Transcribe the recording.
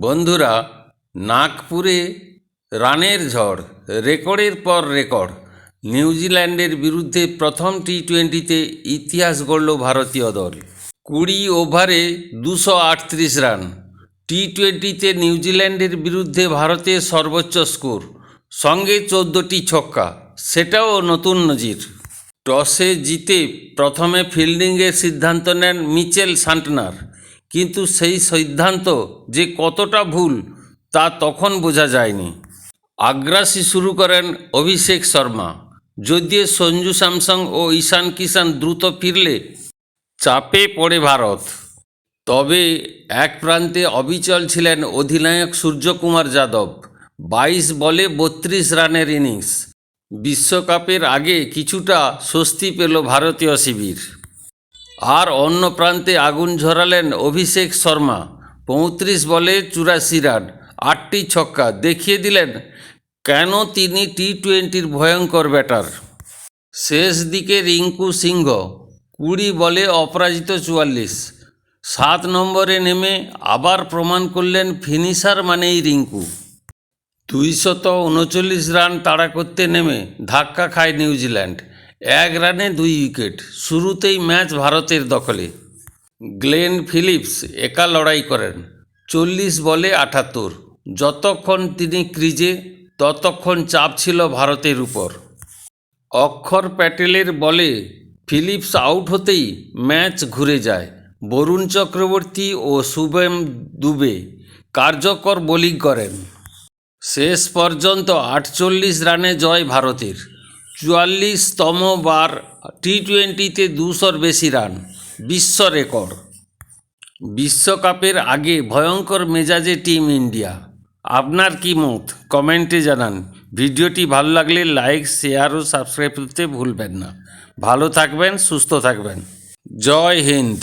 বন্ধুরা, নাগপুরে রানের ঝড়, রেকর্ডের পর রেকর্ড। নিউজিল্যান্ডের বিরুদ্ধে প্রথম টি টোয়েন্টিতে ইতিহাস গড়ল ভারতীয় দল। কুড়ি ওভারে দুশো আটত্রিশ রান। টি টোয়েন্টিতে নিউজিল্যান্ডের বিরুদ্ধে ভারতের সর্বোচ্চ স্কোর, সঙ্গে চোদ্দোটি ছক্কা। সেটাও নতুন নজির। টসে জিতে প্রথমে ফিল্ডিংয়ের সিদ্ধান্ত নেন মিচেল সান্টনার। কিন্তু সেই সিদ্ধান্ত যে কতটা ভুল, তা তখন বোঝা যায়নি। আগ্রাসী শুরু করেন অভিষেক শর্মা। যদিও সঞ্জু স্যামসং ও ঈশান কিষান দ্রুত ফিরলে, চাপে পড়ে ভারত। তবে এক প্রান্তে অবিচল ছিলেন অধিনায়ক সূর্যকুমার যাদব। বাইশ বলে বত্রিশ রানের ইনিংস। বিশ্বকাপের আগে কিছুটা স্বস্তি পেল ভারতীয় শিবির। আর অন্য প্রান্তে আগুন ঝরালেন অভিষেক শর্মা। পঁয়ত্রিশ বলে চুরাশি রান, আটটি ছক্কা। দেখিয়ে দিলেন, কেন তিনি টি টোয়েন্টির ভয়ঙ্কর ব্যাটার? শেষ দিকে রিঙ্কু সিংহ, কুড়ি বলে অপরাজিত চুয়াল্লিশ। সাত নম্বরে নেমে আবার প্রমাণ করলেন ফিনিশার মানেই রিঙ্কু। দুইশত উনচল্লিশ রান তাড়া করতে নেমে ধাক্কা খায় নিউজিল্যান্ড। এক রানে দুই উইকেট। শুরুতেই ম্যাচ ভারতের দখলে। গ্লেন ফিলিপস একা লড়াই করেন। চল্লিশ বলে আটাত্তর। যতক্ষণ তিনি ক্রিজে, ততক্ষণ চাপ ছিল ভারতের উপর। অক্ষর প্যাটেলের বলে ফিলিপস আউট হতেই ম্যাচ ঘুরে যায়। বরুণ চক্রবর্তী ও শুভেম দুবে কার্যকর বোলিং করেন। শেষ পর্যন্ত আটচল্লিশ রানে জয় ভারতের। চুয়াল্লিশতম বার টি টোয়েন্টিতে দুশোর বেশি রান, বিশ্ব রেকর্ড। বিশ্বকাপের আগে ভয়ঙ্কর মেজাজে টিম ইন্ডিয়া। আপনার কি মত? কমেন্টে জানান। ভিডিওটি ভালো লাগলে লাইক, শেয়ার ও সাবস্ক্রাইব করতে ভুলবেন না। ভালো থাকবেন, সুস্থ থাকবেন। জয় হিন্দ।